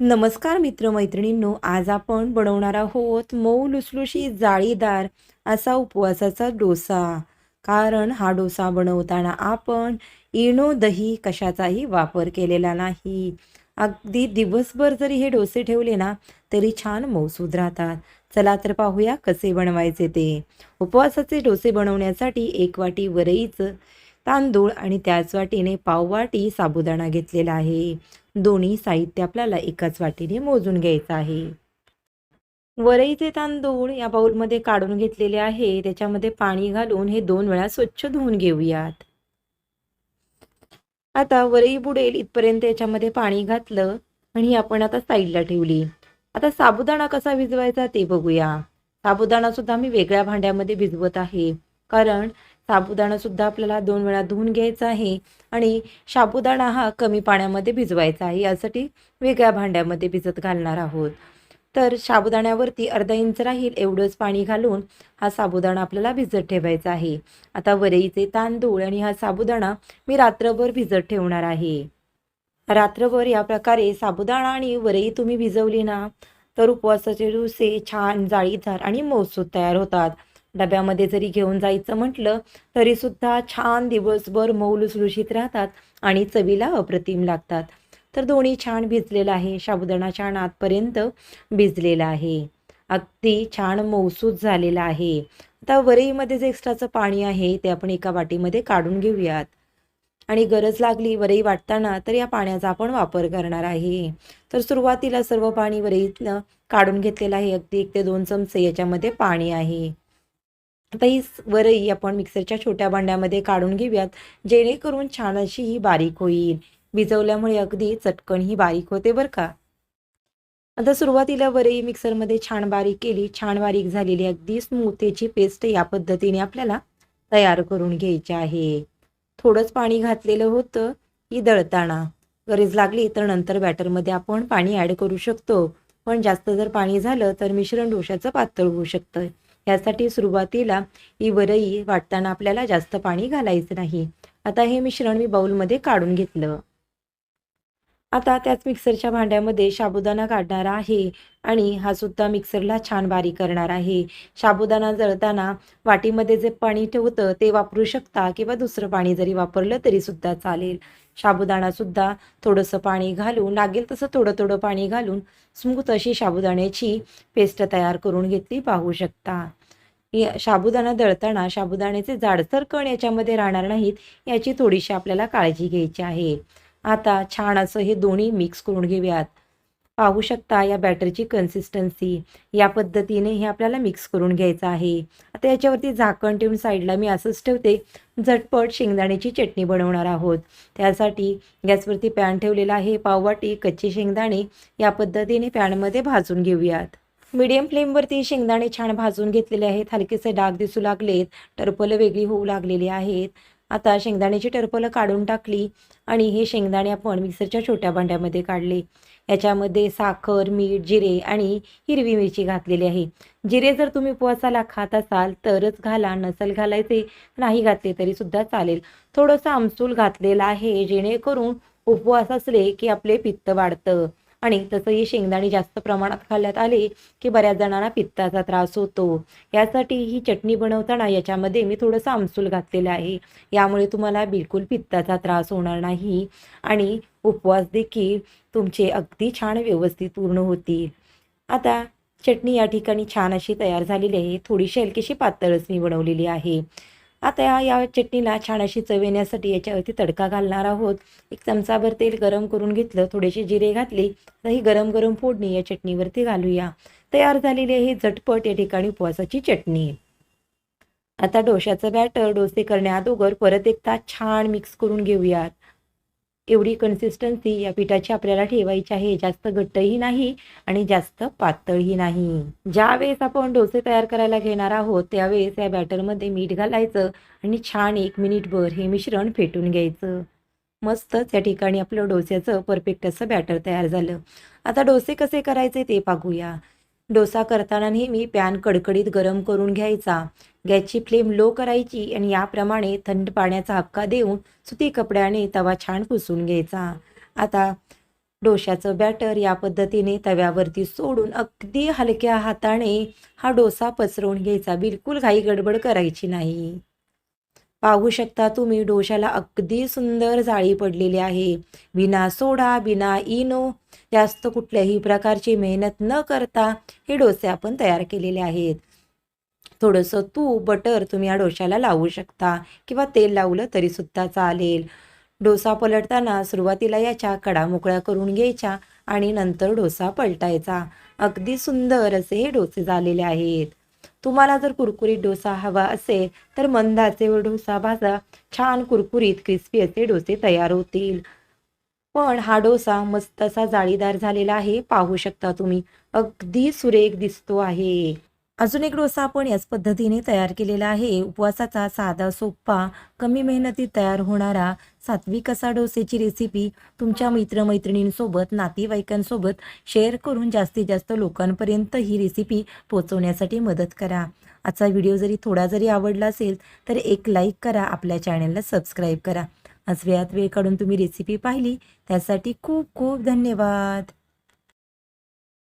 नमस्कार मित्रमैत्रिणींनो आज आपण बनवणार आहोत मऊ लुसलुशी जाळीदार असा उपवासाचा डोसा. कारण हा डोसा बनवताना आपण इनो दही कशाचाही वापर केलेला नाही. अगदी दिवसभर जरी हे डोसे ठेवले ना तरी छान मौसूद राहतात. चला तर पाहूया कसे बनवायचे ते. उपवासाचे डोसे बनवण्यासाठी एक वाटी वरईचं तांदूळ आणि त्याच वाटीने पाववाटी साबुदाणा घेतलेला आहे. दोन्ही साहित्य आपल्याला एकाच वाटीने मोजून घ्यायचं आहे. वरईचे तांदूळ या बाऊलमध्ये काढून घेतलेले आहे. त्याच्यामध्ये पाणी घालून हे दोन वेळा स्वच्छ धुवून घेऊयात. आता वरई बुडेल इथपर्यंत याच्यामध्ये पाणी घातलं आणि आपण आता साईडला ठेवली. आता साबुदाणा कसा भिजवायचा ते बघूया. साबुदाणा सुद्धा मी वेगळ्या भांड्यामध्ये भिजवत आहे. कारण साबुदाणा सुद्धा आपल्याला दोन वेळा धुवून घ्यायचा आहे आणि साबुदाणा हा कमी पाण्यामध्ये भिजवायचा आहे यासाठी वेगळ्या भांड्यामध्ये भिजत घालणार आहोत. तर साबुदाण्यावरती अर्धा इंच राहील एवढंच पाणी घालून हा साबुदाणा आपल्याला भिजत ठेवायचा आहे. आता वरईचे तांदूळ आणि हा साबुदाणा मी रात्रभर भिजत ठेवणार आहे. रात्रभर या प्रकारे साबुदाणा आणि वरई तुम्ही भिजवली ना तर उपवासाचे दिवसे छान जाळीदार आणि मौसूद तयार होतात. डब्यामध्ये जरी घेऊन जायचं म्हटलं तरी सुद्धा छान दिवसभर मऊ लुसलुशीत राहतात आणि चवीला अप्रतिम लागतात. तर दोन्ही छान भिजलेलं आहे. साबुदाणा छान आतपर्यंत भिजलेला आहे. अगदी छान मौसूद झालेला आहे. आता वरईमध्ये जे एक्स्ट्राचं पाणी आहे ते आपण एका वाटीमध्ये काढून घेऊयात. आणि गरज लागली वरई वाटताना तर या पाण्याचा आपण वापर करणार आहे. तर सुरुवातीला सर्व पाणी वरईतलं काढून घेतलेलं आहे. अगदी एक ते दोन चमचे याच्यामध्ये पाणी आहे. आता ही आपण मिक्सरच्या छोट्या भांड्यामध्ये काढून घेऊयात. जेणेकरून छान अशी ही बारीक होईल. भिजवल्यामुळे अगदी चटकन ही बारीक होते बरं का. आता सुरुवातीला वरई मिक्सरमध्ये छान बारीक केली. छान बारीक झालेली अगदी स्मूथेची पेस्ट या पद्धतीने आपल्याला तयार करून घ्यायची आहे. थोडंच पाणी घातलेलं होतं. ही दळताना. गरज लागली तर नंतर बॅटरमध्ये आपण पाणी ॲड करू शकतो. पण जास्त जर पाणी झालं तर मिश्रण डोशाचं पातळ होऊ शकतं. यासाठी सुरुवातीला इवरई वाटताना आपल्याला जास्त पाणी घालायचं नाही. आता हे मिश्रण मी बाऊलमध्ये काढून घेतलं. आता त्याच मिक्सरच्या भांड्यामध्ये साबुदाणा काढणार आहे आणि हा सुद्धा मिक्सरला छान बारीक करणार आहे. साबुदाणा जळताना वाटीमध्ये जे पाणी ठेवतं ते वापरू शकता किंवा दुसरं पाणी जरी वापरलं तरी सुद्धा चालेल. साबुदाणासुद्धा थोडंसं पाणी घालून लागेल तसं थोडं थोडं पाणी घालून स्मूथ अशी साबुदाण्याची पेस्ट तयार करून घेतली. पाहू शकता. साबुदाणा दळताना साबुदाण्याचे जाडसर कण याच्यामध्ये राहणार नाहीत याची थोडीशी आपल्याला काळजी घ्यायची आहे. आता छान असं हे दोन्ही मिक्स करून घेऊयात. पाहू शकता या बॅटरची कन्सिस्टन्सी या पद्धतीने हे आपल्याला मिक्स करून घ्यायचं आहे. आता याच्यावरती झाकण ठेवून साईडला मी असंच ठेवते. झटपट शेंगदाण्याची चटणी बनवणार आहोत. त्यासाठी गॅसवरती पॅन ठेवलेला आहे. पाववाटी कच्चे शेंगदाणे या पद्धतीने पॅनमध्ये भाजून घेऊयात. मीडियम फ्लेमवरती शेंगदाणे छान भाजून घेतलेले आहेत. हलकेसे डाग दिसू लागलेत. टरपलं वेगळी होऊ लागलेली आहेत. आता शेंगदाण्याची टरपलं काढून टाकली आणि हे शेंगदाणे आपण मिक्सरच्या छोट्या भांड्यामध्ये काढले. याच्यामध्ये साखर मीठ जिरे आणि हिरवी मिरची घातलेली आहे. जिरे जर तुम्ही उपवासाला खात असाल तरच घाला. नसल घालायचे नाही घातले तरी सुद्धा चालेल. थोडंसं आमसूल घातलेलं आहे जेणेकरून उपवास असले की आपले पित्त वाढतं. आणि तसंही शेंगदाणे जास्त प्रमाणात खाल्ल्यात आले की बऱ्याच जणांना पित्ताचा त्रास होतो. यासाठी ही चटणी बनवताना याच्यामध्ये मी थोडंसं आमसूल घातलेलं आहे. यामुळे तुम्हाला बिलकुल पित्ताचा त्रास होणार नाही आणि उपवास देखील तुमचे अगदी छान व्यवस्थित पूर्ण होतील. आता चटणी या ठिकाणी छान अशी तयार झालेली आहे. थोडीशी हलकीशी पातळच मी बनवलेली आहे. आता या चटणीला छान अशी चव येण्यासाठी याच्यावरती तडका घालणार आहोत. एक चमचाभर तेल गरम करून घेतलं थोडेसे जिरे घातले तर ही गरम गरम फोडणी या चटणीवरती घालूया. तयार झालेली आहे झटपट या ठिकाणी उपवासाची चटणी. आता डोशाचं बॅटर डोसे करण्याअगोदर परत एकदा छान मिक्स करून घेऊयात. एवढी कन्सिस्टन्सी या पिठाची आपल्याला ठेवायची आहे. जास्त घट्टही नाही आणि जास्त पातळही नाही. ज्या वेळेस आपण डोसे तयार करायला घेणार आहोत त्यावेळेस या बॅटरमध्ये मीठ घालायचं आणि छान एक मिनिटभर हे मिश्रण फेटून घ्यायचं. मस्तच या ठिकाणी आपलं डोस्याचं परफेक्ट असं बॅटर तयार झालं. आता डोसे कसे करायचे ते पाहूया. डोसा करताना नेहमी पॅन कडकडीत गरम करून घ्यायचा. गॅसची फ्लेम लो करायची आणि याप्रमाणे थंड पाण्याचा हक्का देऊन सुती कपड्याने तवा छान पुसून घ्यायचा. आता डोशाचं बॅटर या पद्धतीने तव्यावरती सोडून अगदी हलक्या हाताने हा डोसा पसरवून घ्यायचा. बिलकुल घाई गडबड करायची नाही. पाहू शकता तुम्ही डोशाला अगदी सुंदर जाळी पडलेली आहे. बिना सोडा बिना इनो जास्त कुठल्याही प्रकारची मेहनत न करता हे डोसे आपण तयार केलेले आहेत. थोडंसं तूप बटर तुम्ही या डोशाला लावू शकता किंवा तेल लावलं तरीसुद्धा चालेल. डोसा पलटताना सुरुवातीला याच्या कडा मोकळ्या करून घ्यायच्या आणि नंतर डोसा पलटायचा. अगदी सुंदर असे हे डोसे झालेले आहेत. तुम्हाला जर कुरकुरीत डोसा हवा असेल तर मंदाचे व डोसा भाजा छान कुरकुरीत क्रिस्पी असे डोसे तयार होतील. पण हा डोसा मस्त असा जाळीदार झालेला आहे पाहू शकता तुम्ही. अगदी सुरेख दिसतो आहे. अजून एक डोसा आपण याच पद्धतीने तयार केलेला आहे. उपवासाचा साधा सोपा कमी मेहनतीत तयार होणारा सात्विक असा डोसेची रेसिपी तुमच्या मित्रमैत्रिणींसोबत नातेवाईकांसोबत शेअर करून जास्तीत जास्त लोकांपर्यंत ही रेसिपी पोहोचवण्यासाठी मदत करा. आजचा व्हिडिओ जरी थोडा जरी आवडला असेल तर एक लाईक करा. आपल्या चॅनलला सबस्क्राईब करा. आज वेळात वेळ काढून तुम्ही रेसिपी पाहिली त्यासाठी खूप खूप धन्यवाद.